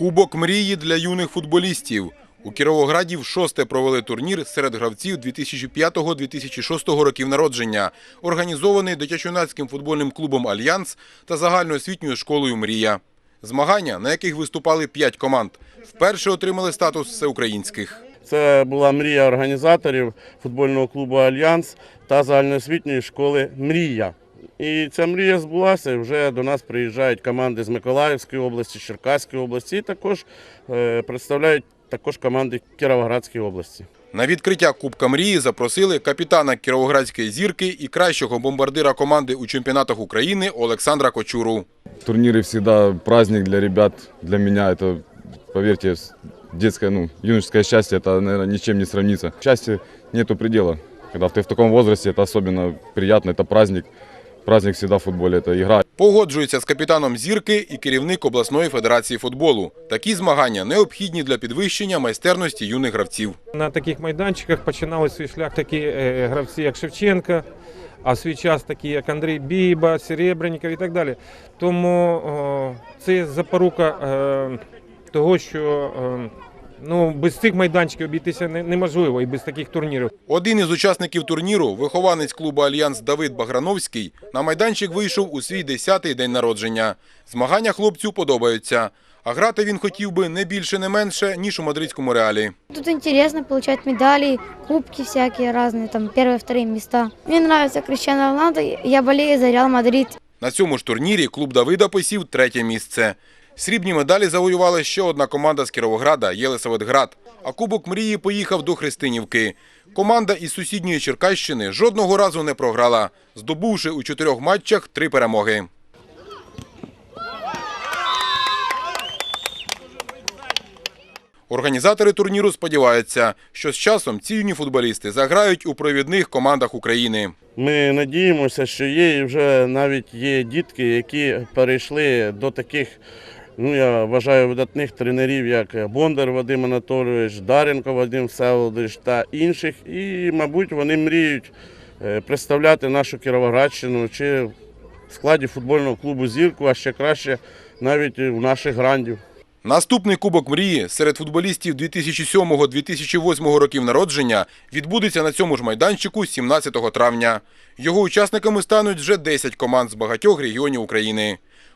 Кубок мрії для юних футболістів. У Кіровограді в шосте провели турнір серед гравців 2005-2006 років народження, організований дитячо-юнацьким футбольним клубом Альянс та загальноосвітньою школою Мрія. Змагання, на яких виступали п'ять команд, вперше отримали статус всеукраїнських. Це була мрія організаторів футбольного клубу Альянс та загальноосвітньої школи Мрія. І ця мрія збулася. і Вже до нас приїжджають команди з Миколаївської області, Черкаської області, і також е, представляють також команди Кіровоградської області. На відкриття Кубка мрії запросили капітана Кіровоградської зірки і кращого бомбардира команди у чемпіонатах України Олександра Кочуру. Турниры всегда праздник для ребят, для меня это, поверьте, с- детское, ну, юношеское счастье, это, наверное, ничем не сравнится. Счастья нету предела. Когда ты в таком возрасте, это особенно приятно, это праздник. Праздник всегда в футболе, это игра. Погоджується з капітаном зірки і керівник обласної федерації футболу. Такі змагання необхідні для підвищення майстерності юних гравців. На таких майданчиках починали свій шлях такі е, гравці, як Шевченка, а в свій час такі, як Андрій Біба, Серебренников і так далі. Тому о, це запорука е, того, що е, ну, без цих майданчиків обійтися не- неможливо і без таких турнірів. Один із учасників турніру, вихованець клубу Альянс Давид Баграновський, на майданчик вийшов у свій 10-й день народження. Змагання хлопцю подобаються. А грати він хотів би не більше, не менше, ніж у мадридському реалі. Тут интересно получать медали, кубки всякие разные, там первые, вторые места. Мне нравится Криштиану Роналдо, я болею за Реал Мадрид. На цьому ж турнірі клуб Давида посів третє місце. Срібні медалі завоювала ще одна команда з Кіровограда Єлисаветград. А Кубок мрії поїхав до Христинівки. Команда із сусідньої Черкащини жодного разу не програла, здобувши у чотирьох матчах три перемоги. Організатори турніру сподіваються, що з часом ці юні футболісти заграють у провідних командах України. Ми надіємося, що є і вже навіть є дітки, які перейшли до таких, ну я вважаю, видатних тренерів, як Бондар Вадим Анатолійович, Даренко Вадим Всеволодович та інших. І, мабуть, вони мріють е, представляти нашу Кіровоградщину чи в складі футбольного клубу Зірку, а ще краще навіть у наших грандів. Наступний Кубок мрії серед футболістів 2007-2008 років народження відбудеться на цьому ж майданчику 17 травня. Його учасниками стануть вже 10 команд з багатьох регіонів України.